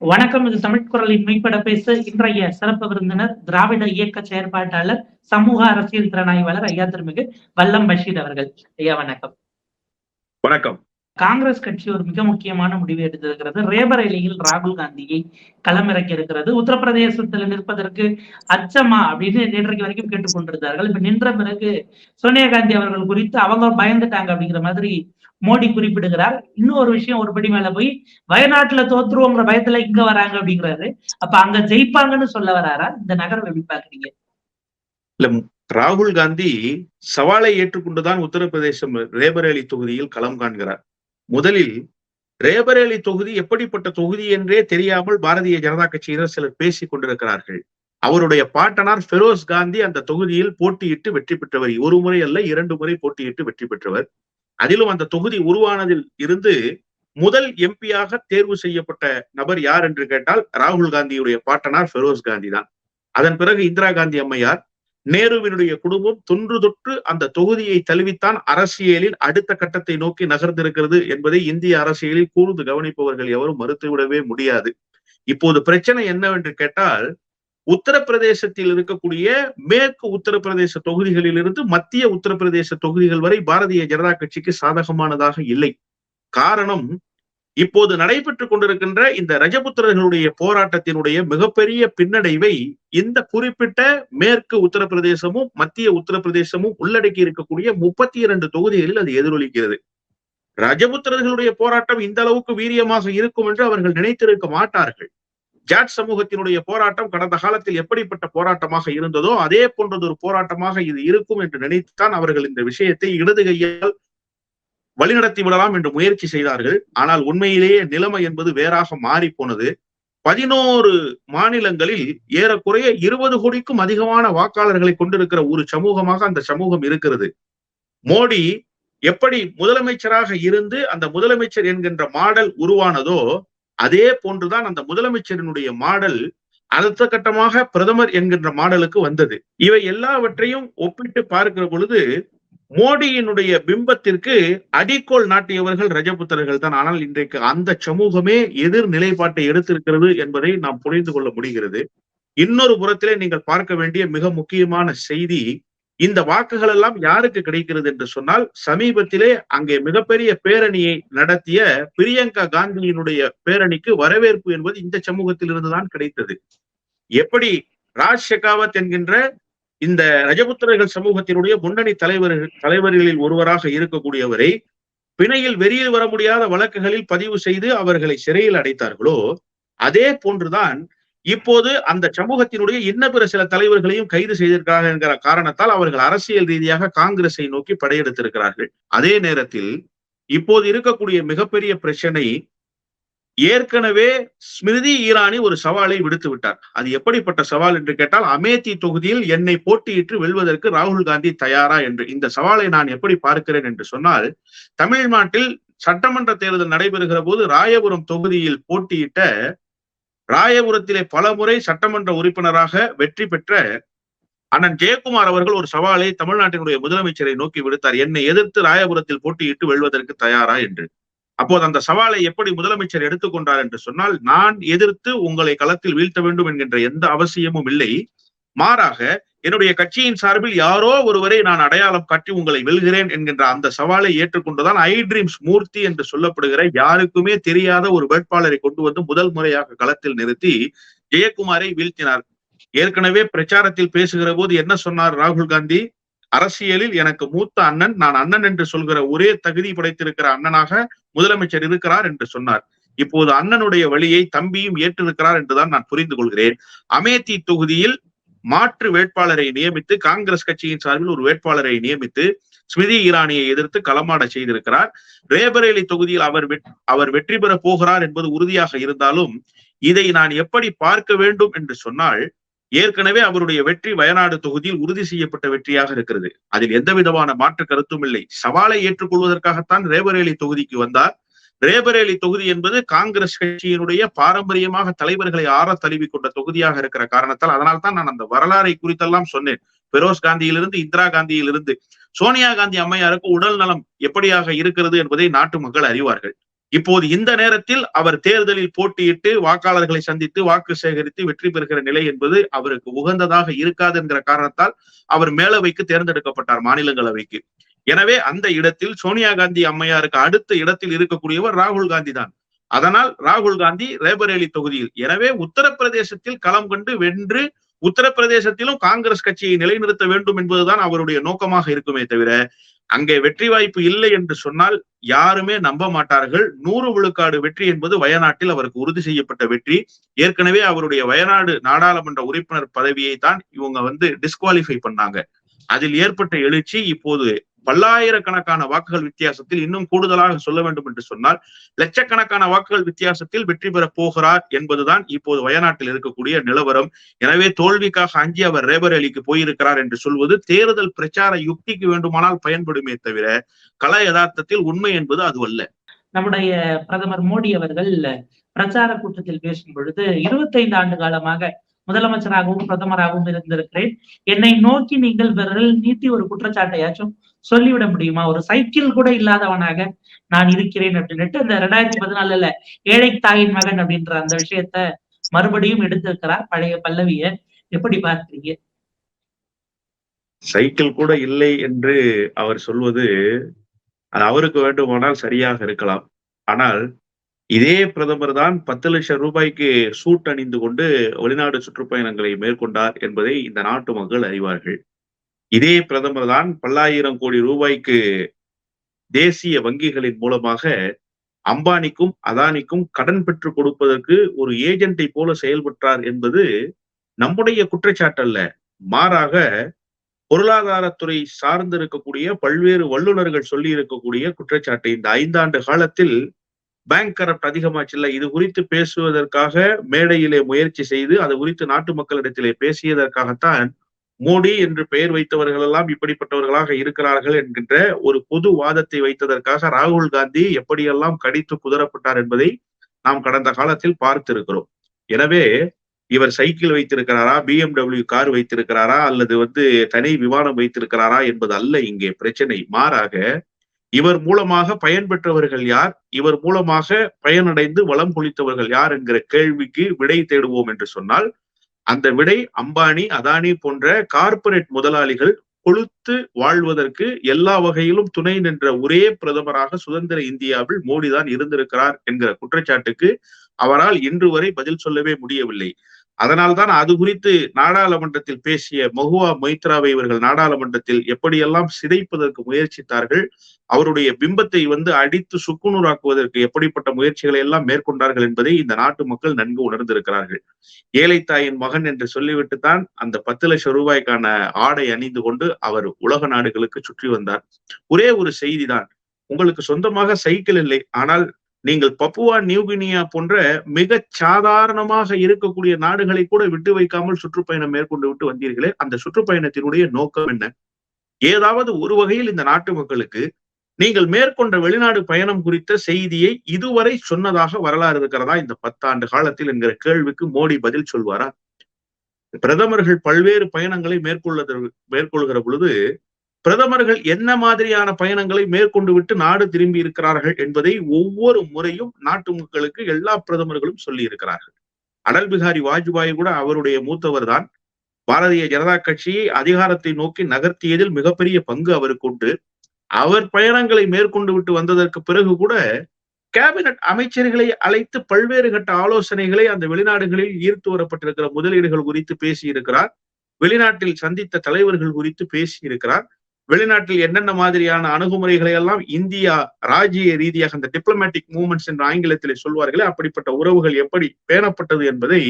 வணக்கம் இது தமிழ் குரலின் மெய்ப்பட பேச. இன்றைய சிறப்பு விருந்தினர் திராவிட இயக்க செயற்பாட்டாளர் சமூக அரசியல் திறனாய்வாளர் ஐயா திருமிகு வல்லம் பஷீர் அவர்கள். ஐயா வணக்கம். வணக்கம். காங்கிரஸ் கட்சி ஒரு மிக முக்கியமான முடிவு எடுத்திருக்கிறது. ரேபரேலியில் ராகுல் காந்தியை களமிறக்கி இருக்கிறது. உத்தரப்பிரதேசத்தில் நிற்பதற்கு அச்சமா அப்படின்னு நேற்றைக்கு வரைக்கும் கேட்டுக்கொண்டிருந்தார்கள். இப்ப நின்ற பிறகு சோனியா காந்தி அவர்கள் குறித்து அவங்க பயந்துட்டாங்க அப்படிங்கிற மாதிரி மோடி குறிப்பிடுகிறார். இன்னும் ஒரு விஷயம் ஒரு படி மேல போய் வயநாட்டுல தோத்துருவோங்கிற பயத்துல இங்க வராங்க அப்படிங்கிறாரு. அப்ப அங்க ஜெயிப்பாங்கன்னு சொல்ல வராரா? இந்த நகரம் எப்படி பாக்குறீங்க இல்ல ராகுல் காந்தி சவாலை ஏற்றுக்கொண்டுதான் உத்தரப்பிரதேசம் ரேபரேலி தொகுதியில் களம் காண்கிறார். முதலில் ரேபரேலி தொகுதி எப்படிப்பட்ட தொகுதி என்றே தெரியாமல் பாரதிய ஜனதா கட்சியினர் சிலர் பேசிக் கொண்டிருக்கிறார்கள். அவருடைய பாட்டனார் ஃபெரோஸ் காந்தி அந்த தொகுதியில் போட்டியிட்டு வெற்றி பெற்றவர். ஒரு முறை அல்ல இரண்டு முறை போட்டியிட்டு வெற்றி பெற்றவர். அதிலும் அந்த தொகுதி உருவானதில் இருந்து முதல் எம்பியாக தேர்வு செய்யப்பட்ட நபர் யார் என்று கேட்டால் ராகுல் காந்தியுடைய பாட்டனார் ஃபெரோஸ் காந்தி தான் அதன் பிறகு இந்திரா காந்தி அம்மையார் நேருவினுடைய குடும்பம் தொன்று தொற்று அந்த தொகுதியை தழுவித்தான் அரசியலில் அடுத்த கட்டத்தை நோக்கி நகர்ந்திருக்கிறது என்பதை இந்திய அரசியலில் கூர்ந்து கவனிப்பவர்கள் எவரும் மறுத்துவிடவே முடியாது. இப்போது பிரச்சனை என்னவென்று கேட்டால் உத்தரப்பிரதேசத்தில் இருக்கக்கூடிய மேற்கு உத்தரப்பிரதேச தொகுதிகளிலிருந்து மத்திய உத்தரப்பிரதேச தொகுதிகள் வரை பாரதிய ஜனதா கட்சிக்கு சாதகமானதாக இல்லை. காரணம் இப்போது நடைபெற்றுக் கொண்டிருக்கின்ற இந்த ரஜபுத்திரர்களுடைய போராட்டத்தினுடைய மிகப்பெரிய பின்னடைவை இந்த குறிப்பிட்ட மேற்கு உத்தரப்பிரதேசமும் மத்திய உத்தரப்பிரதேசமும் உள்ளடக்கி இருக்கக்கூடிய முப்பத்தி இரண்டு தொகுதிகளில் அது எதிரொலிக்கிறது. ரஜபுத்திரர்களுடைய போராட்டம் இந்த அளவுக்கு வீரியமாக இருக்கும் என்று அவர்கள் நினைத்திருக்க மாட்டார்கள். ஜாட் சமூகத்தினுடைய போராட்டம் கடந்த காலத்தில் எப்படிப்பட்ட போராட்டமாக இருந்ததோ அதே போன்றது ஒரு போராட்டமாக இது இருக்கும் என்று நினைத்துத்தான் அவர்கள் இந்த விஷயத்தை இடது கையால் வழிநடத்தி விடலாம் என்று முயற்சி செய்தார்கள். ஆனால் உண்மையிலேயே நிலைமை என்பது வேறாக மாறி போனது பதினோரு மாநிலங்களில் ஏறக்குறைய இருபது கோடிக்கும் அதிகமான வாக்காளர்களை கொண்டிருக்கிற ஒரு சமூகமாக அந்த சமூகம் இருக்கிறது. மோடி எப்படி முதலமைச்சராக இருந்து அந்த முதலமைச்சர் என்கின்ற மாடல் உருவானதோ அதே போன்றுதான் அந்த முதலமைச்சரினுடைய மாடல் அடுத்த கட்டமாக பிரதமர் என்கின்ற மாடலுக்கு வந்தது. இவை எல்லாவற்றையும் ஒப்பிட்டு பார்க்கிற பொழுது மோடியினுடைய பிம்பத்திற்கு அடிக்கோள் நாட்டியவர்கள் ரஜபுத்திரர்கள் தான். ஆனால் இன்றைக்கு அந்த சமூகமே எதிர் நிலைப்பாட்டை எடுத்திருக்கிறது என்பதை நாம் புரிந்து கொள்ள முடிகிறது. இன்னொரு புறத்திலே நீங்கள் பார்க்க வேண்டிய மிக முக்கியமான செய்தி இந்த வாக்குகள் எல்லாம் யாருக்கு கிடைக்கிறது என்று சொன்னால் சமீபத்திலே அங்கே மிகப்பெரிய பேரணியை நடத்திய பிரியங்கா காந்தியினுடைய பேரணிக்கு வரவேற்பு என்பது இந்த சமூகத்தில் இருந்துதான் கிடைத்தது. எப்படி ராஜ் ஷெகாவத் என்கின்ற இந்த ரஜபுத்திரர்கள் சமூகத்தினுடைய முன்னணி தலைவர்கள் தலைவர்களில் ஒருவராக இருக்கக்கூடியவரை பிணையில் வெளியில் வர முடியாத வழக்குகளில் பதிவு செய்து அவர்களை சிறையில் அடைத்தார்களோ அதே போன்றுதான் இப்போது அந்த சமூகத்தினுடைய இன்ன பிற சில தலைவர்களையும் கைது செய்திருக்கிறார்கள் என்கிற காரணத்தால் அவர்கள் அரசியல் ரீதியாக காங்கிரஸை நோக்கி படையெடுத்திருக்கிறார்கள். அதே நேரத்தில் இப்போது இருக்கக்கூடிய மிகப்பெரிய பிரச்சனை ஏற்கனவே ஸ்மிருதி ஈரானி ஒரு சவாலை விடுத்து விட்டார். அது எப்படிப்பட்ட சவால் என்று கேட்டால் அமேதி தொகுதியில் என்னை போட்டியிட்டு வெல்வதற்கு ராகுல் காந்தி தயாரா என்று. இந்த சவாலை நான் எப்படி பார்க்கிறேன் என்று சொன்னால் தமிழ்நாட்டில் சட்டமன்ற தேர்தல் நடைபெறுகிற போது ராயபுரம் தொகுதியில் போட்டியிட்ட ராயபுரத்திலே பல முறை சட்டமன்ற உறுப்பினராக வெற்றி பெற்ற அண்ணன் ஜெயக்குமார் அவர்கள் ஒரு சவாலை தமிழ்நாட்டினுடைய முதலமைச்சரை நோக்கி விடுத்தார். என்னை எதிர்த்து ராயபுரத்தில் போட்டியிட்டு வெல்வதற்கு தயாரா என்று. அப்போது அந்த சவாலை எப்படி முதலமைச்சர் எடுத்துக்கொண்டார் என்று சொன்னால் நான் எதிர்த்து உங்களை களத்தில் வீழ்த்த வேண்டும் என்கின்ற எந்த அவசியமும் இல்லை. மாறாக என்னுடைய கட்சியின் சார்பில் யாரோ ஒருவரை நான் அடையாளம் காட்டி உங்களை வெல்கிறேன் என்கின்ற அந்த சவாலை ஏற்றுக்கொண்டுதான் ஐ ட்ரீம்ஸ் மூர்த்தி என்று சொல்லப்படுகிற யாருக்குமே தெரியாத ஒரு வேட்பாளரை கொண்டு வந்து முதல் முறையாக களத்தில் நிறுத்தி ஜெயக்குமாரை வீழ்த்தினார். ஏற்கனவே பிரச்சாரத்தில் பேசுகிற போது என்ன சொன்னார் ராகுல் காந்தி? அரசியலில் எனக்கு மூத்த அண்ணன் நான் அண்ணன் என்று சொல்கிற ஒரே தகுதி படைத்திருக்கிற அண்ணனாக முதலமைச்சர் இருக்கிறார் என்று சொன்னார். இப்போது அண்ணனுடைய வழியை தம்பியும் ஏற்றிருக்கிறார் என்றுதான் நான் புரிந்து கொள்கிறேன். அமேதி தொகுதியில் மாற்று வேட்பாளரை நியமித்து காங்கிரஸ் கட்சியின் சார்பில் ஒரு வேட்பாளரை நியமித்து ஸ்மிருதி ஈரானியை எதிர்த்து களமாட செய்திருக்கிறார். ரேபரேலி தொகுதியில் அவர் அவர் வெற்றி பெற போகிறார் என்பது உறுதியாக இருந்தாலும் இதை நான் எப்படி பார்க்க வேண்டும் என்று சொன்னால் ஏற்கனவே அவருடைய வெற்றி வயநாடு தொகுதியில் உறுதி செய்யப்பட்ட வெற்றியாக இருக்கிறது. அதில் எந்த விதமான மாற்று கருத்தும் இல்லை. சவாலை ஏற்றுக்கொள்வதற்காகத்தான் ரேபரேலி தொகுதிக்கு வந்தார். ரேபரேலி தொகுதி என்பது காங்கிரஸ் கட்சியினுடைய பாரம்பரியமாக தலைவர்களை ஆற தழுவி கொண்ட தொகுதியாக இருக்கிற காரணத்தால் அதனால் தான் நான் அந்த வரலாறை குறித்தெல்லாம் சொன்னேன். பெரோஸ் காந்தியிலிருந்து இந்திரா காந்தியிலிருந்து சோனியா காந்தி அம்மையாருக்கு உடல் நலம் எப்படியாக இருக்கிறது என்பதை நாட்டு மக்கள் அறிவார்கள். இப்போது இந்த நேரத்தில் அவர் தேர்தலில் போட்டியிட்டு வாக்காளர்களை சந்தித்து வாக்கு சேகரித்து வெற்றி பெறுகிற நிலை என்பது அவருக்கு உகந்ததாக இருக்காது என்கிற காரணத்தால் அவர் மேலவைக்கு தேர்ந்தெடுக்கப்பட்டார் மாநிலங்களவைக்கு. எனவே அந்த இடத்தில் சோனியா காந்தி அம்மையாருக்கு அடுத்த இடத்தில் இருக்கக்கூடியவர் ராகுல் காந்தி தான். அதனால் ராகுல் காந்தி ரேபரேலி தொகுதியில். எனவே உத்தரப்பிரதேசத்தில் களம் கண்டு வென்று உத்தரப்பிரதேசத்திலும் காங்கிரஸ் கட்சியை நிலைநிறுத்த வேண்டும் என்பதுதான் அவருடைய நோக்கமாக இருக்குமே தவிர அங்கே வெற்றி வாய்ப்பு இல்லை என்று சொன்னால் யாருமே நம்ப மாட்டார்கள். நூறு விழுக்காடு வெற்றி என்பது வயநாட்டில் அவருக்கு உறுதி செய்யப்பட்ட வெற்றி. ஏற்கனவே அவருடைய வயநாடு நாடாளுமன்ற உறுப்பினர் பதவியை தான் இவங்க வந்து டிஸ்குவாலிஃபை பண்ணாங்க. அதில் ஏற்பட்ட எழுச்சி இப்போது பல்லாயிரக்கணக்கான வாக்குகள் வித்தியாசத்தில் இன்னும் கூடுதலாக சொல்ல வேண்டும் என்று சொன்னால் லட்சக்கணக்கான வாக்குகள் வித்தியாசத்தில் வெற்றி பெறப் போகிறார் என்பதுதான் இப்போது வயநாட்டில் இருக்கக்கூடிய நிலவரம். எனவே தோல்விக்காக அஞ்சி அவர் ரேபரேலிக்கு போயிருக்கிறார் என்று சொல்வது தேர்தல் பிரச்சார யுக்திக்கு வேண்டுமானால் பயன்படுமே தவிர கல யதார்த்தத்தில் உண்மை என்பது அது அல்ல. நம்முடைய பிரதமர் மோடி அவர்கள் பிரச்சார கூட்டத்தில் பேசும் பொழுது இருபத்தைந்து ஆண்டு காலமாக முதலமைச்சராகவும் பிரதமராகவும் இருந்திருக்கிறேன். என்னை நோக்கி நீங்கள் விரல் நீட்டி ஒரு குற்றச்சாட்டையாச்சும் சொல்லிவிட முடியுமா? ஒரு சைக்கிள் கூட இல்லாதவனாக நான் இருக்கிறேன் அப்படின்னுட்டு இந்த ரெண்டாயிரத்தி பதினாலுல ஏழை தாயின் மகன் அப்படின்ற அந்த விஷயத்த மறுபடியும் எடுத்திருக்கிறார் பழைய பல்லவிய. எப்படி பார்க்கிறீங்க? சைக்கிள் கூட இல்லை என்று அவர் சொல்வது அது அவருக்கு வேண்டுமானால் சரியாக இருக்கலாம். ஆனால் இதே பிரதமர் தான் பத்து லட்சம் ரூபாய்க்கு சூட் அணிந்து கொண்டு வெளிநாடு சுற்றுப்பயணங்களை மேற்கொண்டார் என்பதை இந்த நாட்டு மக்கள் அறிவார்கள். இதே பிரதமர் தான் பல்லாயிரம் கோடி ரூபாய்க்கு தேசிய வங்கிகளின் மூலமாக அம்பானிக்கும் அதானிக்கும் கடன் பெற்று கொடுப்பதற்கு ஒரு ஏஜென்ட்டை போல செயல்பட்டார் என்பது நம்முடைய குற்றச்சாட்டல்ல. மாறாக பொருளாதாரத்துறை சார்ந்து இருக்கக்கூடிய பல்வேறு வல்லுநர்கள் சொல்லி இருக்கக்கூடிய குற்றச்சாட்டு இந்த ஐந்தாண்டு காலத்தில் பேங்க் கரப்ட் அதிகமாச்சுல்ல இது குறித்து பேசுவதற்காக மேடையிலே முயற்சி செய்து அது குறித்து நாட்டு மக்களிடத்திலே பேசியதற்காகத்தான் மோடி என்று பெயர் வைத்தவர்கள் எல்லாம் இப்படிப்பட்டவர்களாக இருக்கிறார்கள் என்கின்ற ஒரு பொது வாதத்தை வைத்ததற்காக ராகுல் காந்தி எப்படியெல்லாம் கடித்து குதரப்பட்டார் என்பதை நாம் கடந்த காலத்தில் பார்த்திருக்கிறோம். எனவே இவர் சைக்கிள் வைத்திருக்கிறாரா பிஎம்டபிள்யூ கார் வைத்திருக்கிறாரா அல்லது வந்து தனி விமானம் வைத்திருக்கிறாரா என்பது அல்ல இங்கே பிரச்சனை. மாறாக இவர் மூலமாக பயன்பெற்றவர்கள் யார்? இவர் மூலமாக பயனடைந்து வளம் கொளித்தவர்கள் யார் என்கிற கேள்விக்கு விடை தேடுவோம் என்று சொன்னால் அந்த விடை அம்பானி அதானி போன்ற கார்ப்பரேட் முதலாளிகள் கொளுத்து வாழ்வதற்கு எல்லா வகையிலும் துணை நின்ற ஒரே பிரதமராக சுதந்திர இந்தியாவில் மோடி தான் இருந்திருக்கிறார் என்கிற குற்றச்சாட்டுக்கு அவரால் இன்று வரை பதில் சொல்லவே முடியவில்லை. அதனால்தான் அது குறித்து நாடாளுமன்றத்தில் பேசிய மகுவா மொய்த்ராவை இவர்கள் நாடாளுமன்றத்தில் எப்படியெல்லாம் சிதைப்பதற்கு முயற்சித்தார்கள் அவருடைய பிம்பத்தை வந்து அடித்து சுக்குநூறாக்குவதற்கு எப்படிப்பட்ட முயற்சிகளை எல்லாம் மேற்கொண்டார்கள் என்பதை இந்த நாட்டு மக்கள் நன்கு உணர்ந்திருக்கிறார்கள். ஏழை தாயின் மகன் என்று சொல்லிவிட்டு தான் அந்த பத்து லட்சம் ரூபாய்க்கான ஆடை அணிந்து கொண்டு அவர் உலக நாடுகளுக்கு சுற்றி வந்தார். ஒரே ஒரு செய்திதான். உங்களுக்கு சொந்தமாக சைக்கிள் இல்லை ஆனால் நீங்கள் பப்புவா நியூகினியா போன்ற மிக சாதாரணமாக இருக்கக்கூடிய நாடுகளை கூட விட்டு வைக்காமல் சுற்றுப்பயணம் மேற்கொண்டு விட்டு வந்தீர்களே அந்த சுற்றுப்பயணத்தினுடைய நோக்கம் என்ன? ஏதாவது ஒரு வகையில் இந்த நாட்டு மக்களுக்கு நீங்கள் மேற்கொண்ட வெளிநாடு பயணம் குறித்த செய்தியை இதுவரை சொன்னதாக வரலாறு இருக்கிறதா? இந்த பத்தாண்டு காலத்தில் என்கிற கேள்விக்கு மோடி பதில் சொல்வாரா? பிரதமர்கள் பல்வேறு பயணங்களை மேற்கொள்ள மேற்கொள்கிற பொழுது பிரதமர்கள் என்ன மாதிரியான பயணங்களை மேற்கொண்டு விட்டு நாடு திரும்பி இருக்கிறார்கள் என்பதை ஒவ்வொரு முறையும் நாட்டு மக்களுக்கு எல்லா பிரதமர்களும் சொல்லி இருக்கிறார்கள் அடல் பிகாரி வாஜ்பாய் கூட அவருடைய மூத்தவர் தான். பாரதிய ஜனதா கட்சியை அதிகாரத்தை நோக்கி நகர்த்தியதில் மிகப்பெரிய பங்கு அவருக்கு உண்டு. அவர் பயணங்களை மேற்கொண்டு விட்டு வந்ததற்கு பிறகு கூட கேபினட் அமைச்சர்களை அழைத்து பல்வேறு கட்ட ஆலோசனைகளை அந்த வெளிநாடுகளில் ஈர்த்து வரப்பட்டிருக்கிற முதலீடுகள் குறித்து பேசியிருக்கிறார். வெளிநாட்டில் சந்தித்த தலைவர்கள் குறித்து பேசியிருக்கிறார். வெளிநாட்டில் என்னென்ன மாதிரியான அணுகுமுறைகளை எல்லாம் இந்தியா ராஜ்ய ரீதியாக அந்த டிப்ளமேட்டிக் மூவ்மெண்ட்ஸ் என்ற ஆங்கிலத்திலே சொல்வார்களே அப்படிப்பட்ட உறவுகள் எப்படி பேணப்பட்டது என்பதை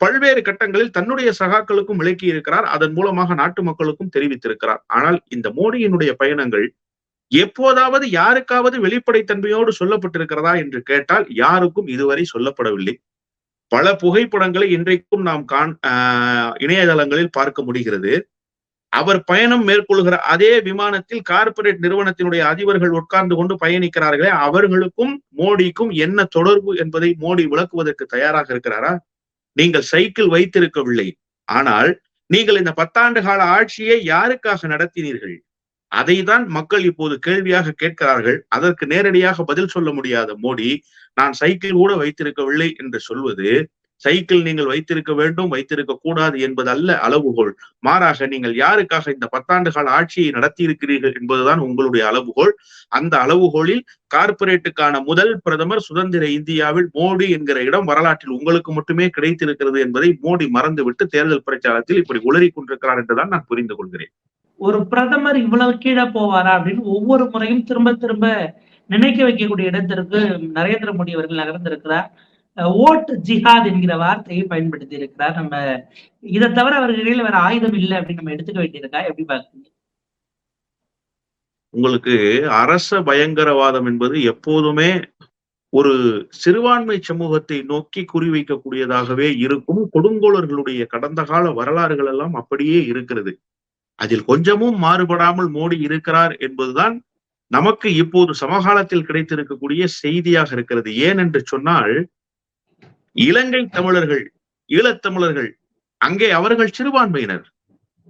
பல்வேறு கட்டங்களில் தன்னுடைய சகாக்களுக்கும் விளக்கி இருக்கிறார். அதன் மூலமாக நாட்டு மக்களுக்கும் தெரிவித்திருக்கிறார். ஆனால் இந்த மோடியினுடைய பயணங்கள் எப்போதாவது யாருக்காவது வெளிப்படைத்தன்மையோடு சொல்லப்பட்டிருக்கிறதா என்று கேட்டால் யாருக்கும் இதுவரை சொல்லப்படவில்லை. பல புகைப்படங்களை இன்றைக்கும் நாம் காண் இணையதளங்களில் பார்க்க முடிகிறது. அவர் பயணம் மேற்கொள்கிற அதே விமானத்தில் கார்பரேட் நிறுவனத்தினுடைய அதிபர்கள் உட்கார்ந்து கொண்டு பயணிக்கிறார்களே அவர்களுக்கும் மோடிக்கும் என்ன தொடர்பு என்பதை மோடி விளக்குவதற்கு தயாராக இருக்கிறாரா? நீங்கள் சைக்கிள் வைத்திருக்கவில்லை. ஆனால் நீங்கள் இந்த பத்தாண்டு கால ஆட்சியை யாருக்காக நடத்தினீர்கள்? அதை தான் மக்கள் இப்போது கேள்வியாக கேட்கிறார்கள். அதற்கு நேரடியாக பதில் சொல்ல முடியாத. மோடி நான் சைக்கிள் கூட வைத்திருக்கவில்லை என்று சொல்வது சைக்கிள் நீங்கள் வைத்திருக்க வேண்டும் வைத்திருக்க கூடாது என்பது அல்ல அளவுகோல் மாறாக நீங்கள் யாருக்காக இந்த பத்தாண்டு கால ஆட்சியை நடத்தி இருக்கிறீர்கள் என்பதுதான் உங்களுடைய அளவுகோல் அந்த அளவுகோலில் கார்ப்பரேட்டுக்கான முதல் பிரதமர் சுதந்திர இந்தியாவில் மோடி என்கிற இடம் வரலாற்றில் உங்களுக்கு மட்டுமே கிடைத்திருக்கிறது என்பதை மோடி மறந்துவிட்டு தேர்தல் பிரச்சாரத்தில் இப்படி உளறி கொண்டிருக்கிறார் என்றுதான் நான் புரிந்து கொள்கிறேன். ஒரு பிரதமர் இவ்வளவு கீழே போவாரா அப்படின்னு ஒவ்வொரு முறையும் திரும்ப திரும்ப நினைக்க வைக்கக்கூடிய இடத்திற்கு நரேந்திர மோடி அவர்கள் நகர்ந்திருக்கிறார். ஓட் ஜிஹாத் என்கிற வார்த்தையை பயன்படுத்தி இருக்கிறார் நம்ம இதை தவிர அவர்களில் வேற ஆயுதம் இல்லை அப்படின்னு நம்ம எடுத்துக்க வேண்டியிருக்கா எப்படி பாக்குறீங்க உங்களுக்கு அரச பயங்கரவாதம் என்பது எப்போதுமே ஒரு சிறுபான்மை சமூகத்தை நோக்கி குறிவைக்கக்கூடியதாகவே இருக்கும். கொடுங்கோலர்களுடைய கடந்த கால வரலாறுகள் எல்லாம் அப்படியே இருக்கிறது. அதில் கொஞ்சமும் மாறுபடாமல் மோடி இருக்கிறார் என்பதுதான் நமக்கு இப்போது சமகாலத்தில் கிடைத்திருக்கக்கூடிய செய்தியாக இருக்கிறது. ஏன் என்று சொன்னால் இலங்கை தமிழர்கள் ஈழத்தமிழர்கள் அங்கே அவர்கள் சிறுபான்மையினர்.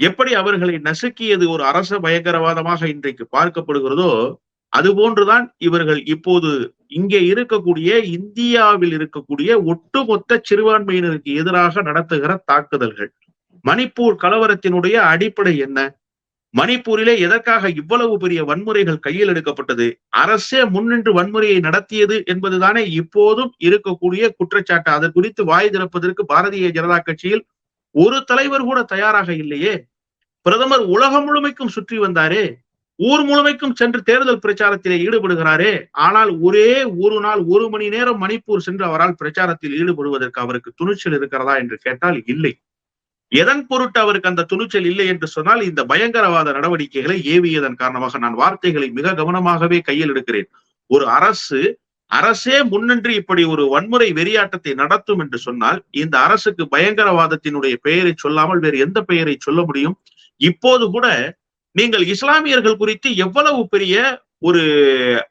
எப்படி அவர்களை நசுக்கியது ஒரு அரச பயங்கரவாதமாக இன்றைக்கு பார்க்கப்படுகிறதோ அதுபோன்றுதான் இவர்கள் இப்போது இங்கே இருக்கக்கூடிய இந்தியாவில் இருக்கக்கூடிய ஒட்டுமொத்த சிறுபான்மையினருக்கு எதிராக நடத்துகிற தாக்குதல்கள். மணிப்பூர் கலவரத்தினுடைய அடிப்படை என்ன? மணிப்பூரிலே எதற்காக இவ்வளவு பெரிய வன்முறைகள் கையில் எடுக்கப்பட்டது? அரசே முன்னின்று வன்முறையை நடத்தியது என்பதுதானே இப்போதும் இருக்கக்கூடிய குற்றச்சாட்டு. அது குறித்து வாய் திறப்பதற்கு பாரதிய ஜனதா கட்சியில் ஒரு தலைவர் கூட தயாராக இல்லையே. பிரதமர் உலகம் முழுமைக்கும் சுற்றி வந்தாரே. ஊர் முழுமைக்கும் சென்று தேர்தல் பிரச்சாரத்திலே ஈடுபடுகிறாரே. ஆனால் ஒரே ஒரு நாள் ஒரு மணி நேரம் மணிப்பூர் சென்று அவரால் பிரச்சாரத்தில் ஈடுபடுவதற்கு அவருக்கு துணிச்சல் இருக்கிறதா என்று கேட்டால் இல்லை. எதன் பொருட்டு அவருக்கு அந்த துணிச்சல் இல்லை என்று சொன்னால் இந்த பயங்கரவாத நடவடிக்கைகளை ஏவியதன் காரணமாக நான் வார்த்தைகளை மிக கவனமாகவே கையில் எடுக்கிறேன். ஒரு அரசு அரசே முன்னின்று இப்படி ஒரு வன்முறை வெறியாட்டத்தை நடத்தும் என்று சொன்னால் இந்த அரசுக்கு பயங்கரவாதத்தினுடைய பெயரை சொல்லாமல் வேறு எந்த பெயரை சொல்ல முடியும்? இப்போது கூட நீங்கள் இஸ்லாமியர்கள் குறித்து எவ்வளவு பெரிய ஒரு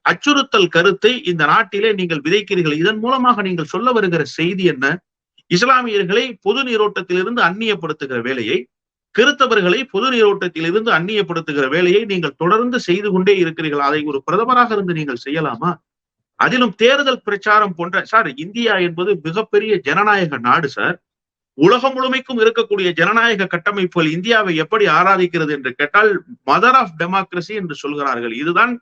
அச்சுறுத்தல் கருத்தை இந்த நாட்டிலே நீங்கள் விதைக்கிறீர்கள்? இதன் மூலமாக நீங்கள் சொல்ல வருகிற செய்தி என்ன? இஸ்லாமியர்களை பொது நீரோட்டத்திலிருந்து அந்நியப்படுத்துகிற வேலையை கிறித்தவர்களை பொது நீரோட்டத்திலிருந்து அந்நியப்படுத்துகிற வேலையை நீங்கள் தொடர்ந்து செய்து கொண்டே இருக்கிறீர்கள். அதை ஒரு பிரதமராக இருந்து நீங்கள் செய்யலாமா? அதிலும் தேர்தல் பிரச்சாரம் போன்ற சார் இந்தியா என்பது மிகப்பெரிய ஜனநாயக நாடு சார். உலகம் முழுமைக்கும் இருக்கக்கூடிய ஜனநாயக கட்டமைப்புகள் இந்தியாவை எப்படி ஆராதிக்கிறது என்று கேட்டால் மதர் ஆஃப் டெமோக்ரஸி என்று சொல்கிறார்கள். இதுதான்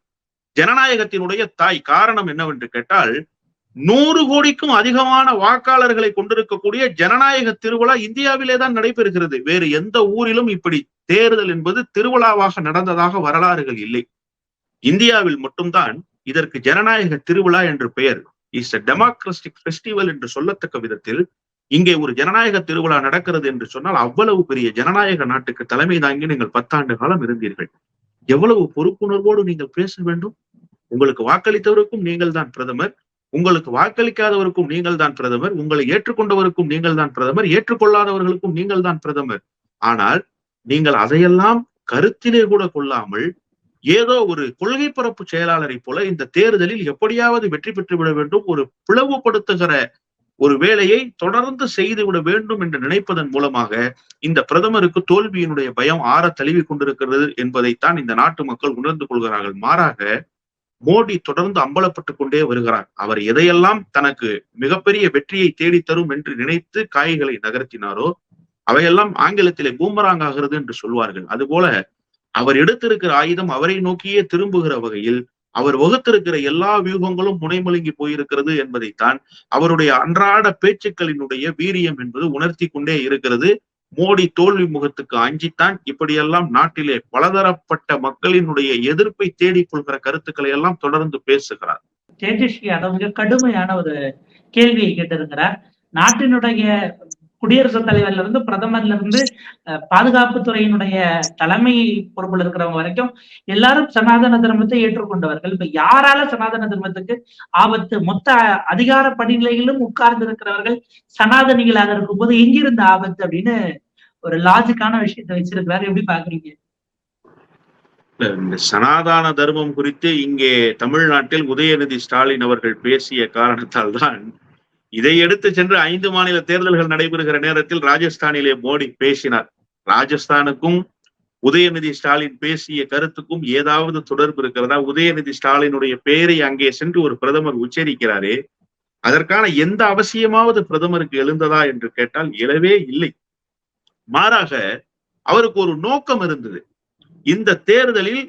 ஜனநாயகத்தினுடைய தாய். காரணம் என்னவென்று கேட்டால் நூறு கோடிக்கும் அதிகமான வாக்காளர்களை கொண்டிருக்கக்கூடிய ஜனநாயக திருவிழா இந்தியாவிலே தான் நடைபெறுகிறது. வேறு எந்த ஊரிலும் இப்படி தேர்தல் என்பது திருவிழாவாக நடந்ததாக வரலாறுகள் இல்லை. இந்தியாவில் மட்டும்தான் இதற்கு ஜனநாயக திருவிழா என்று பெயர். இஸ் டெமோக்ரஸ்டிக் ஃபெஸ்டிவல் என்று சொல்லத்தக்க விதத்தில் இங்கே ஒரு ஜனநாயக திருவிழா நடக்கிறது என்று சொன்னால் அவ்வளவு பெரிய ஜனநாயக நாட்டுக்கு தலைமை தாங்கி நீங்கள் பத்தாண்டு காலம் இருந்தீர்கள். எவ்வளவு பொறுப்புணர்வோடு நீங்கள் பேச வேண்டும்? உங்களுக்கு வாக்களித்தவருக்கும் நீங்கள் தான் பிரதமர். உங்களுக்கு வாக்களிக்காதவருக்கும் நீங்கள் தான் பிரதமர் உங்களை ஏற்றுக்கொண்டவருக்கும் நீங்கள் தான் பிரதமர் ஏற்றுக்கொள்ளாதவர்களுக்கும் நீங்கள் தான் பிரதமர். ஆனால் நீங்கள் அதையெல்லாம் கருத்திலே கூட கொள்ளாமல் ஏதோ ஒரு கொள்கை பரப்பு செயலாளரை போல இந்த தேர்தலில் எப்படியாவது வெற்றி பெற்று விட வேண்டும் ஒரு பிளவுபடுத்துகிற ஒரு வேலையை தொடர்ந்து செய்து விட வேண்டும் என்று நினைப்பதன் மூலமாக இந்த பிரதமருக்கு தோல்வியினுடைய பயம் ஆற தழுவி கொண்டிருக்கிறது என்பதைத்தான் இந்த நாட்டு மக்கள் உணர்ந்து கொள்கிறார்கள். மாறாக மோடி தொடர்ந்து அம்பலப்பட்டுக் கொண்டே வருகிறார். அவர் எதையெல்லாம் தனக்கு மிகப்பெரிய வெற்றியை தேடித்தரும் என்று நினைத்து காய்களை நகர்த்தினாரோ அவையெல்லாம் ஆங்கிலத்திலே பூமராங் ஆகிறது என்று சொல்வார்கள். அதுபோல அவர் எடுத்திருக்கிற ஆயுதம் அவரை நோக்கியே திரும்புகிற வகையில் அவர் வகுத்திருக்கிற எல்லா வியூகங்களும் முனைமொழுங்கி போயிருக்கிறது என்பதைத்தான் அவருடைய அன்றாட பேச்சுக்களினுடைய வீரியம் என்பது உணர்த்தி கொண்டே இருக்கிறது. மோடி தோல்வி முகத்துக்கு அஞ்சித்தான். இப்படியெல்லாம் நாட்டிலே பலதரப்பட்ட மக்களினுடைய எதிர்ப்பை தேடிக் கொள்கிற கருத்துக்களை எல்லாம் தொடர்ந்து பேசுகிறார். தேஜஸ்வி யாதவ் மிக கடுமையான ஒரு கேள்வியை கேட்டிருக்கிறார். நாட்டினுடைய குடியரசுத் தலைவர்ல இருந்து பிரதமர்ல இருந்து பாதுகாப்பு துறையினுடைய தலைமை பொறுப்புல இருக்கிறவங்க வரைக்கும் எல்லாரும் சனாதன தர்மத்தை ஏற்றுக்கொண்டவர்கள். இப்ப யாரால சனாதன தர்மத்துக்கு ஆபத்து மொத்த அதிகார படிநிலையிலும் உட்கார்ந்து இருக்கிறவர்கள் சனாதனிகளாக இருக்கும்போது எங்கிருந்த ஆபத்து அப்படின்னு ஒரு லாஜிக்கான விஷயத்தை வச்சிருக்கிறாரு எப்படி பாக்குறீங்க இந்த சனாதான தர்மம் குறித்து இங்கே தமிழ்நாட்டில் உதயநிதி ஸ்டாலின் அவர்கள் பேசிய காரணத்தால் தான் இதை எடுத்து சென்று ஐந்து மாநில தேர்தல்கள் நடைபெறுகிற நேரத்தில் ராஜஸ்தானிலே மோடி பேசினார். ராஜஸ்தானுக்கும் உதயநிதி ஸ்டாலின் பேசிய கருத்துக்கும் ஏதாவது தொடர்பு இருக்கிறதா? உதயநிதி ஸ்டாலினுடைய பெயரை அங்கே சென்று ஒரு பிரதமர் உச்சரிக்கிறாரே அதற்கான எந்த அவசியமாவது பிரதமருக்கு எழுந்ததா என்று கேட்டால் எழவே இல்லை. மாறாக அவருக்கு ஒரு நோக்கம் இருந்தது. இந்த தேர்தலில்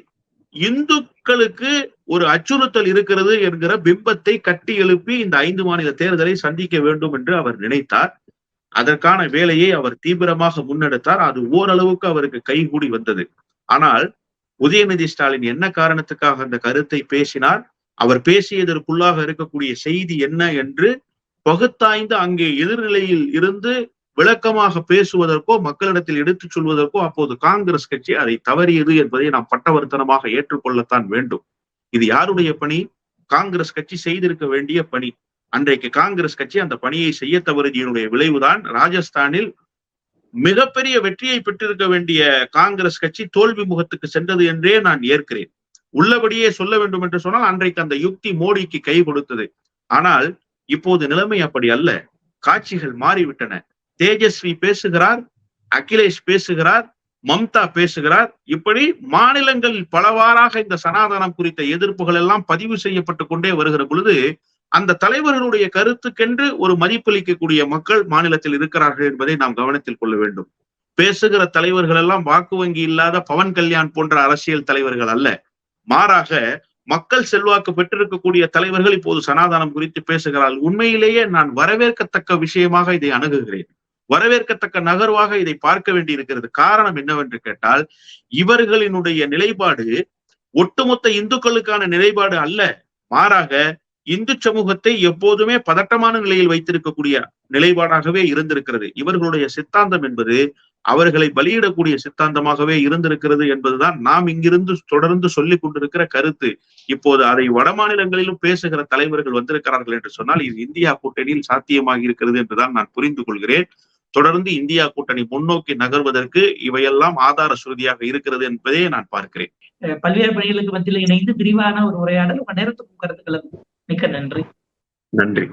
இந்துக்களுக்கு ஒரு அச்சுறுத்தல் இருக்கிறது என்கிற பிம்பத்தை கட்டி எழுப்பி இந்த ஐந்து மாநில தேர்தலை சந்திக்க வேண்டும் என்று அவர் நினைத்தார். அதற்கான வேலையை அவர் தீவிரமாக முன்னெடுத்தார். அது ஓரளவுக்கு அவருக்கு கைகூடி வந்தது. ஆனால் உதயநிதி ஸ்டாலின் என்ன காரணத்துக்காக அந்த கருத்தை பேசினார்? அவர் பேசியதற்குள்ளாக இருக்கக்கூடிய செய்தி என்ன என்று பகுத்தாய்ந்து அங்கே எதிர்நிலையில் இருந்து விளக்கமாக பேசுவதற்கோ மக்களிடத்தில் எடுத்துச் சொல்வதற்கோ அப்போது காங்கிரஸ் கட்சி அதை தவறியது என்பதை நாம் பட்டவர்த்தனமாக ஏற்றுக்கொள்ளத்தான் வேண்டும். இது யாருடைய பணி? காங்கிரஸ் கட்சி செய்திருக்க வேண்டிய பணி. அன்றைக்கு காங்கிரஸ் கட்சி அந்த பணியை செய்ய தவறியதனுடைய விளைவுதான் ராஜஸ்தானில் மிகப்பெரிய வெற்றியை பெற்றிருக்க வேண்டிய காங்கிரஸ் கட்சி தோல்வி முகத்துக்கு சென்றது என்றே நான் ஏற்கிறேன். உள்ளபடியே சொல்ல வேண்டும் என்று சொன்னால் அன்றைக்கு அந்த யுக்தி மோடிக்கு கை கொடுத்தது. ஆனால் இப்போது நிலைமை அப்படி அல்ல. காட்சிகள் மாறிவிட்டன. தேஜஸ்வி பேசுகிறார் அகிலேஷ் பேசுகிறார் மம்தா பேசுகிறார். இப்படி மாநிலங்களில் பலவாறாக இந்த சனாதனம் குறித்த எதிர்ப்புகள் எல்லாம் பதிவு செய்யப்பட்டு கொண்டே வருகிற பொழுது அந்த தலைவர்களுடைய கருத்துக்கென்று ஒரு மதிப்பளிக்கக்கூடிய மக்கள் மாநிலத்தில் இருக்கிறார்கள் என்பதை நாம் கவனத்தில் கொள்ள வேண்டும். பேசுகிற தலைவர்கள் எல்லாம் வாக்கு வங்கி இல்லாத பவன் கல்யாண் போன்ற அரசியல் தலைவர்கள் அல்ல. மாறாக மக்கள் செல்வாக்கு பெற்றிருக்கக்கூடிய தலைவர்கள் இப்போது சனாதனம் குறித்து பேசுகிறார்கள். உண்மையிலேயே நான் வரவேற்கத்தக்க விஷயமாக இதை அணுகுகிறேன். வரவேற்கத்தக்க நகர்வாக இதை பார்க்க வேண்டி இருக்கிறது காரணம் என்னவென்று கேட்டால் இவர்களினுடைய நிலைப்பாடு ஒட்டுமொத்த இந்துக்களுக்கான நிலைப்பாடு அல்ல. மாறாக இந்து சமூகத்தை எப்போதுமே பதட்டமான நிலையில் வைத்திருக்கக்கூடிய நிலைப்பாடாகவே இருந்திருக்கிறது. இவர்களுடைய சித்தாந்தம் என்பது அவர்களை பலியிடக்கூடிய சித்தாந்தமாகவே இருந்திருக்கிறது என்பதுதான் நாம் இங்கிருந்து தொடர்ந்து சொல்லிக் கொண்டிருக்கிற கருத்து. இப்போது அதை வட மாநிலங்களிலும் பேசுகிற தலைவர்கள் வந்திருக்கிறார்கள் என்று சொன்னால் இது இந்தியா கூட்டணியில் சாத்தியமாகி இருக்கிறது என்றுதான் நான் புரிந்து கொள்கிறேன். தொடர்ந்து இந்தியா கூட்டணி முன்னோக்கி நகர்வதற்கு இவையெல்லாம் ஆதார சுருதியாக இருக்கிறது என்பதை நான் பார்க்கிறேன். பல்வேறு பணிகளுக்கு மத்தியில் இணைந்து விரிவான ஒரு உரையாடல் உங்க நேரத்துக்கும் கருத்துக்களுக்கும் மிக்க நன்றி. நன்றி.